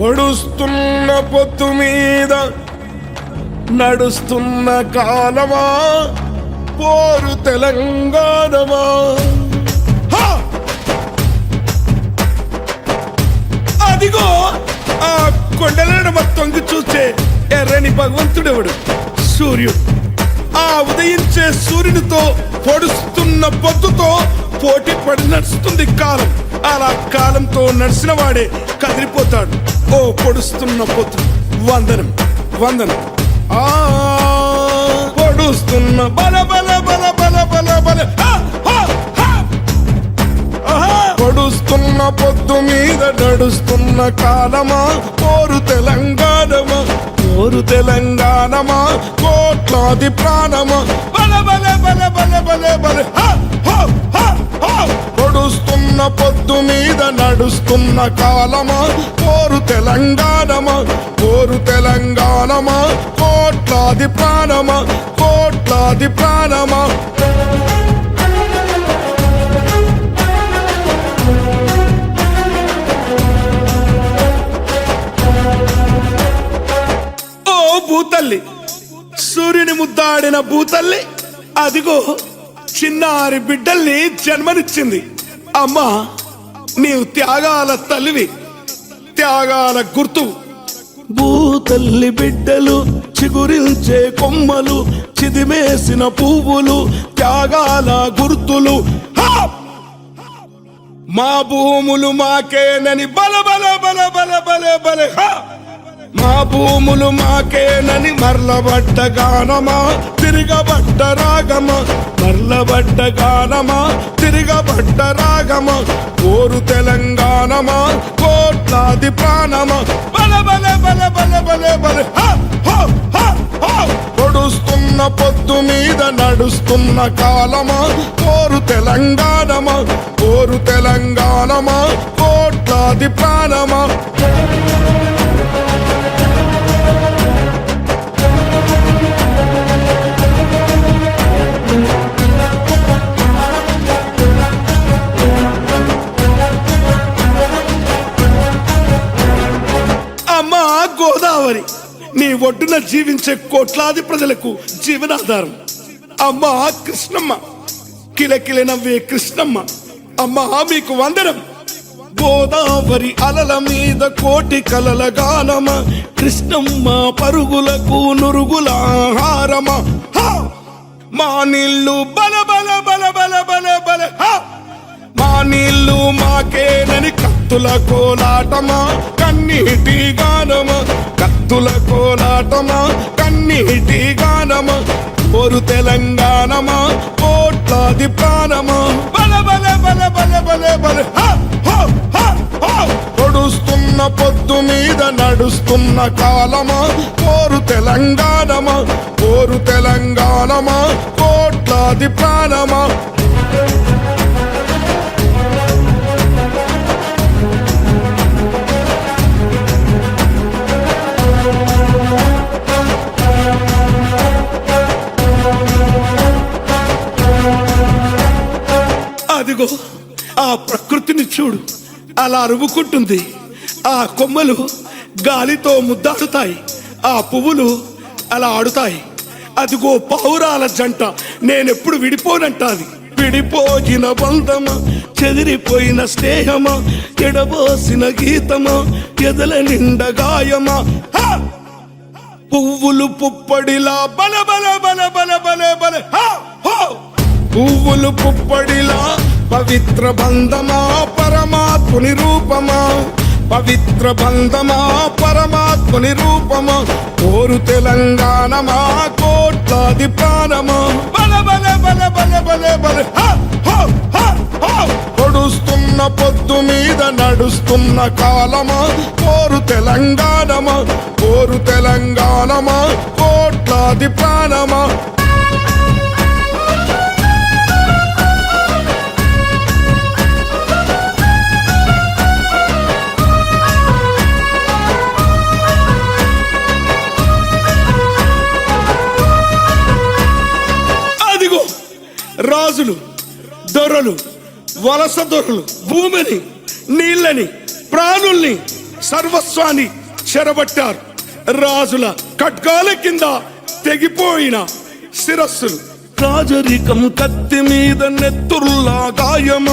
పొడుస్తున్న పొత్తు మీద నడుస్తున్న కాలమా? పోరు తెలంగాణమా? అదిగో ఆ కొండలను తొంగి చూస్తే ఎర్రని భగవంతుడెవడు? సూర్యుడు. ఆ ఉదయించే సూర్యునితో పొడుస్తున్న పొద్దుతో పోటీ పడి నడుస్తుంది కాలం. అలా కాలంతో నడిచిన వాడే కదిలిపోతాడు. ఓ పొడుస్తున్న పొద్దు వందనం వందనం. ఆ! పొడుస్తున్న బల బల బల బల బల బల. ఆహా! పొడుస్తున్న పొద్దు మీద నడుస్తున్న కాలమా? కోరు తెలంగాణమా? కోరు తెలంగాణమా? కోట్లాది ప్రాణమా? బల బల బల బల బల బల. నడుస్తున్న కాలమా? కోరు తెలంగాణమా? కోరు తెలంగాణమా? కోట్లాది ప్రాణమా? కోట్లాది ప్రాణమా? ఓ భూతల్లి సూర్యుని ముద్దాడిన భూతల్లి అదిగో చిన్నారి బిడ్డల్ని జన్మనిచ్చింది. అమ్మా నీవు త్యాగాల తల్లివి త్యాగాల గుర్తు. భూతల్లి బిడ్డలు చిగురించే కొమ్మలు చిదిమేసిన పువ్వులు త్యాగాల గుర్తులు. మా భూములు మాకేనని బల బల బల బల బల బల. హా! మా భూములు మాకేనని మర్లబట్ట గానమా? తిరగబట్ట రాగమా? మర్లబట్ట గానమా? తిరగబట్ట రాగమా? కోరు తెలంగాణమా? కోట్లాది ప్రాణమా? బల బల బల బల బల బల. హా! పొడుస్తున్న పొద్దు మీద నడుస్తున్న కాలమా? కోరు తెలంగాణమా? కోరు తెలంగాణమా? కోట్లాది ప్రాణమా? ఒడ్డున జీవించే కోట్లాది ప్రజలకు జీవనాధారం. అమ్మా కృష్ణమ్మ. కిలకిల నవ్వే కృష్ణమ్మ. అమ్మా మీకు వందనం. గోదావరి అలల మీద కోటి కలల గానమ. కృష్ణమ్మ పరుగులకు నురుగుల ఆహారమ హా! మా నీళ్ళు బల బల బల బల బల బల మా నీళ్ళు మాకేనని కత్తుల కోలాటమా. కన్నీటి గానమా. కత్తుల కోలాటమా కన్నీటి గానమా ఒరు తెలంగాణమా కోట్లాది ప్రాణమా బల బల బల బల బల బల హా! పొడుస్తున్న పొద్దు మీద నడుస్తున్న కాలమా కోరు తెలంగాణమా కోరు తెలంగాణమా కోట్లాది ప్రాణమా అదిగో ఆ ప్రకృతిని చూడు. అలా అరుముకుంటుంది ఆ కొమ్మలు గాలితో ముద్దాడుతాయి ఆ పువ్వులు అలా ఆడుతాయి. అదిగో పావురాల జంట నేనెప్పుడు విడిపోనంటాది. విడిపోయిన బంధమా చెదిరిపోయిన స్నేహమా ఎడబోసిన గీతమా ఎదల నిండ గాయమా. పువ్వులు పుప్పడిలా బల బల బల బల బల బల. హా! పువ్వులు పుప్పడిలా పవిత్ర బంధమా పరమాత్ముని రూపమా? పవిత్ర బంధమా పరమాత్ముని రూపమా? కోరు తెలంగాణమా కోట్లాది ప్రాణమా? బల బల బల బల బల బల. పొడుస్తున్న పొద్దు మీద నడుస్తున్న కాలమా? కోరు తెలంగాణమా? కోరు తెలంగాణమా? కోట్లాది ప్రాణమా? రాజులు దొరలు వలస దొరలు భూమిని నీళ్ళని ప్రాణుల్ని సర్వస్వాన్ని చెరబట్టారు. రాజుల ఖడ్గాల కింద తెగిపోయిన శిరస్సులు. రాజరికం కత్తి మీద నెత్తురులా గాయమ?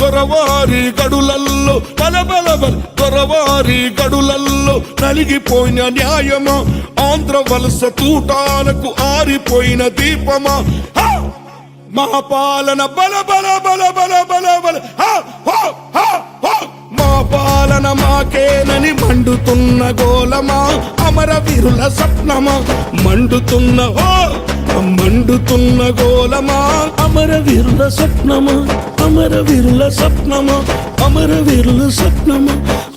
దొరవారి గడులల్లో బలబలబల దొరవారి గడులల్లో నలిగిపోయిన న్యాయమా? ఆంధ్ర వలస తూటాలకు ఆరిపోయిన దీపమా? మా పాలన బల బల బల బల బల. బల మా పాలన మాకేనని మండుతున్న గోలమా అమర వీరుల స్వప్నమా. మండుతున్న హో మండుతున్న గోలమా అమర వీరుల స్వప్నమా అమర వీరుల స్వప్నమా అమర వీరుల స్వప్నమా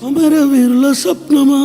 అమర వీరుల స్వప్నమా.